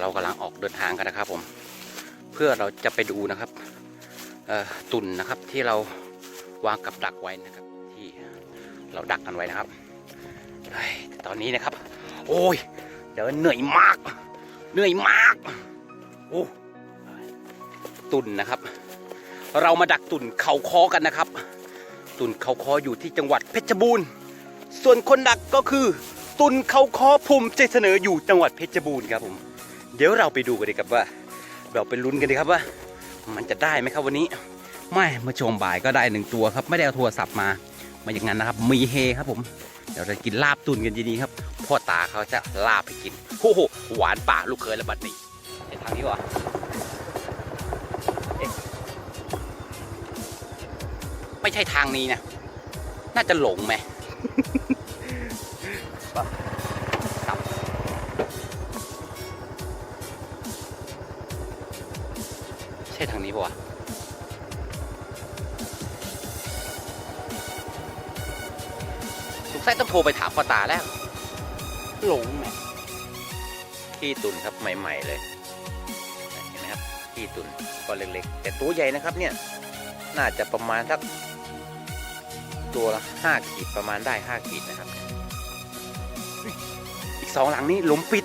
เรากำลังออกเดินทางกันนะครับ ผม เพื่อเราจะไปดูนะครับตุ่นนะครับที่เราวางกับดักไว้นะครับ ที่เราดักกันไว้นะครับตอนนี้นะครับ โอ้ยเดินเหนื่อยมาก เหนื่อยมากโอ้ตุ่นนะครับ เรามาดักตุ่นเขาคอกันนะครับ ตุ่นเขาคออยู่ที่จังหวัดเพชรบูรณ์ ส่วนคนดักก็คือ ตุ่นเขาคอภูมิใจเสนออยู่จังหวัดเพชรบูรณ์ครับผม เดี๋ยวเราไปดูกันดีครับว่า เราไปลุ้นกันดีครับว่า มันจะได้ไหมครับวันนี้ ไม่มื่อชมบ่ายก็ได้หนึ่งตัวครับ ไม่ได้เอาโทรศัพท์มา มาอย่างนั้นนะครับ มีเฮครับผม เดี๋ยวเรากินลาบตุนกันดีๆครับ พ่อตาเขาจะลาบให้กินโอ้โหหวานป่าลูกเคยและบัดนี้ในทางนี้วะไม่ใช่ทางนี้นะ น่าจะหลงไหม ช่ทางนี้ปะวะสงสัยต้องโทรไปถามพ่อตาแล้ว หลงไหมขี้ตุนครับใหม่ ๆ เลย เห็นไหมครับขี้ตุนก็เล็กๆ แต่ตัวใหญ่นะครับเนี่ย น่าจะประมาณสักตัวละห้าขีดประมาณได้ห้าขีดนะครับเฮ้ยอีกสองหลังนี้หลุมปิด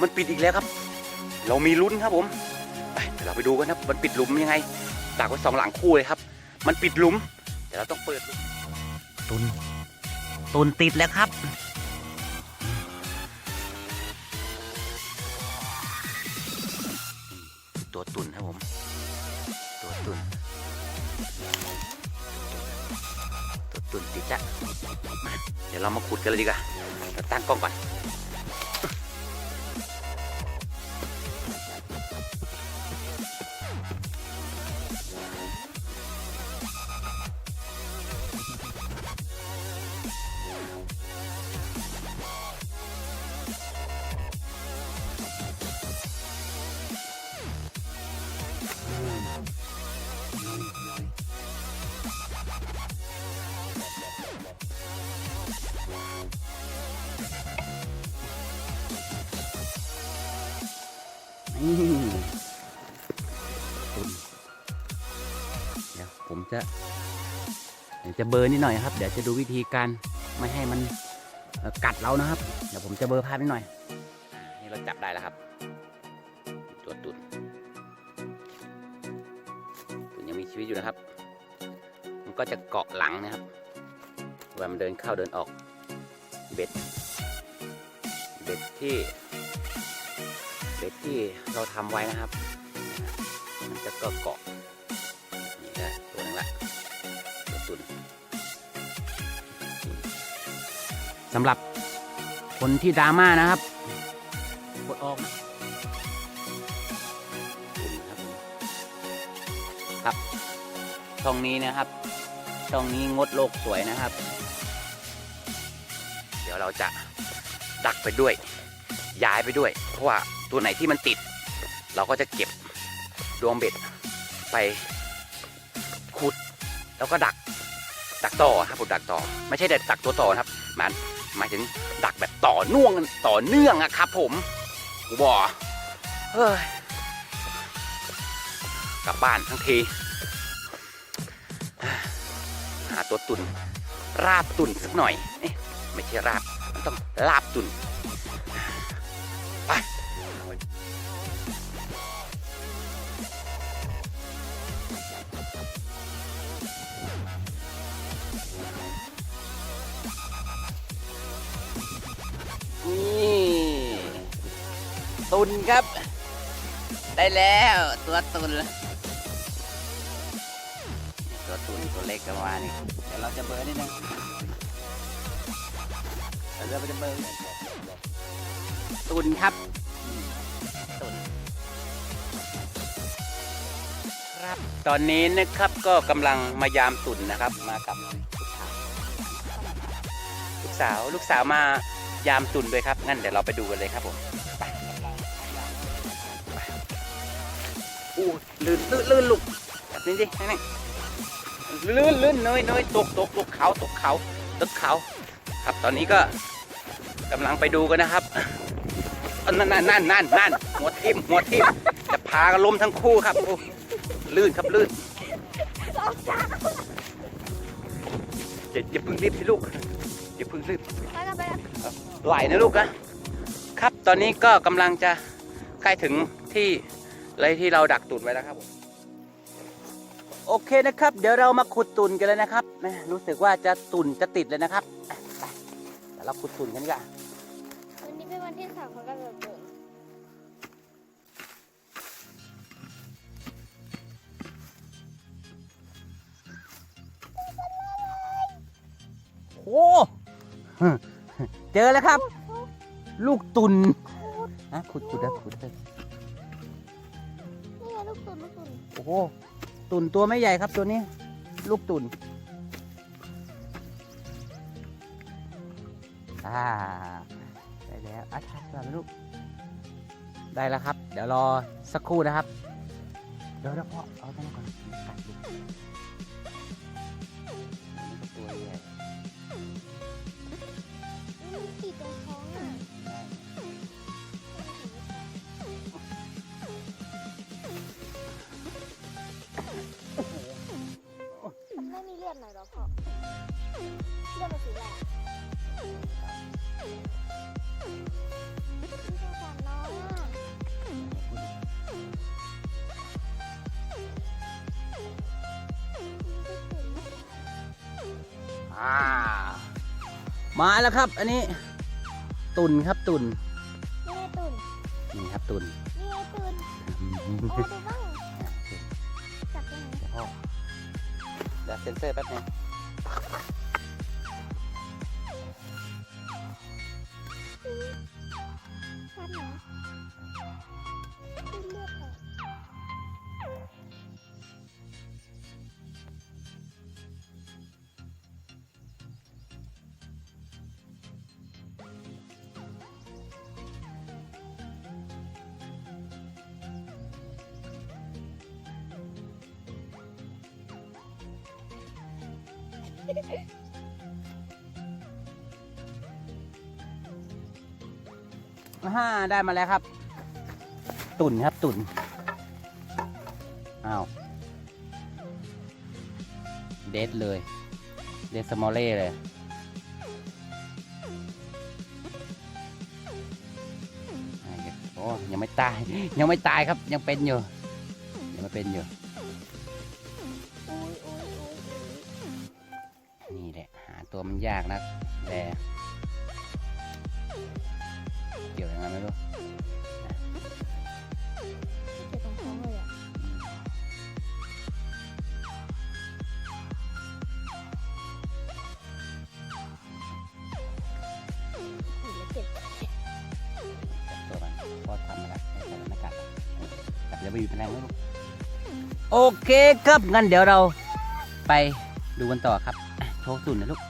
มันปิดอีกแล้วครับ เรามีลุ้นครับผมไปเดี๋ยวเราไปดูกันครับมันปิดหลุมยังไงดักไว้สองหลังคู่เลยครับ มันปิดหลุม เดี๋ยวเราต้องเปิดหลุมตุนตุนติดแล้วครับตัวตุนครับผม ตัวตุนตัวตุนติดจ้ะมาเดี๋ยวเรามาขุดกันเลยดีกว่าเราตั้งกล้องก่อน เดี๋ยวผมจะเดี๋ยวจะเบอร์นิดหน่อยครับ เดี๋ยวจะดูวิธีการไม่ให้มันกัดเรานะครับ เดี๋ยวผมจะเบอร์ภาพนิดหน่อยนี่เราจับได้แล้วครับตัวตุนตุนยังมีชีวิตอยู่นะครับ มันก็จะเกาะหลังนะครับเวลามันเดินเข้าเดินออกเบ็ดเบ็ดที่ เบ็ดที่เราทำไว้นะครับ มันจะก็เกาะนี่ก็ตัวนึงละตัวตุนสำหรับคนที่ดราม่านะครับกดออกตุนครับผมครับ ช่องนี้นะครับ ช่องนี้งดโลกสวยนะครับ เดี๋ยวเราจะดักไปด้วย ย้ายไปด้วย เพราะว่า ตัวไหนที่มันติด เราก็จะเก็บดวงเบ็ดไปขุดแล้วก็ดักดักต่อครับผมดักต่อ ไม่ใช่ดักตัวต่อครับมันหมายถึงดักแบบต่อเนื่องต่อเนื่องอะครับ ผมกูบอกเฮ้ยกลับบ้านทั้งทีหาตัวตุนราบตุนสักหน่อยเอ๊ะไม่ใช่ราบมันต้องลาบตุน ตุนครับ ได้แล้วตัวตุนตัวตุนตัวเล็กกันมานี่เดี๋ยวเราจะเบอร์นิดนึงเดี๋ยวเราจะเบอร์ตุนครับตุนครับ ตอนนี้นะครับก็กำลังมายามตุนนะครับ มากับลูกสาวลูกสาวลูกสาวมายามตุนด้วยครับงั้นเดี๋ยวเราไปดูกันเลยครับผม อู้ลื่นลื่นลื่นลูกนี้ดินั่นนี่ลื่นลื่นเนยเนยตกตกตกเขาตกเขาตกเขาครับตอนนี้ก็กำลังไปดูกันนะครับนั่นนั่นนั่นนั่นนั่นหัวทิ่มหัวทิ่มจะพากันล้มทั้งคู่ครับโอ้ลื่นครับลื่นอย่าอย่าพึ่งรีบสิลูกอย่าพึ่งรีบไปกันไปกันไหลนะลูกนะครับ ตอนนี้ก็กำลังจะใกล้ถึงที่ ไรที่เราดักตุนไว้แล้วครับผมโอเคนะครับ เดี๋ยวเรามาขุดตุนกันเลยนะครับแม่รู้สึกว่าจะตุนจะติดเลยนะครับไปเดี๋ยวเราขุดตุนกันดีกว่าวันนี้เป็นวันที่สามของการเปิดเผยโอ้เจอแล้วครับ ลูกตุนฮะขุดขุดนะขุดเลย อ้โห ตุ่นตัวไม่ใหญ่ครับตัวนี้ ลูกตุ่นอ่าได้แล้วอัดทัดมาลูกได้แล้วครับ เดี๋ยวรอสักครู่นะครับ เดี๋ยวเดี๋ยวพ่อเอาตัวนี้ก่อนกัดลู ไม่มีเลือดหน่อยเหรอพ่อเลือดมันสีแดงไม่สงสารน้องอะอ่ามาแล้วครับ อันนี้ตุนครับตุนนี่ไงตุ่นนี่ครับตุนนี่ไงตุ่นโอ้ดู เซ็นเซอร์แป๊บนึง ฮ่าได้มาแล้วครับ ตุ่นครับตุ่นอ้าวเด็ดเลย เดดสมอลเล่เลยโอ้ยังไม่ตาย ยังไม่ตายครับยังเป็นอยู่ ยังไม่เป็นอยู่ ตัวมันยากนะแต่เกี่ยวยังไงไม่รู้เจ็บตรงท้องเลยอะอุ้ยแล้วเจ็บจับตัวมันก็ทำมาแล้วไม่ใส่ไม่กัดกัดแล้วไม่มีแมลงแล้วลูกโอเคครับงั้นเดี๋ยวเราไปดูกันต่อครับอะโชว์ตุ่นนะลูก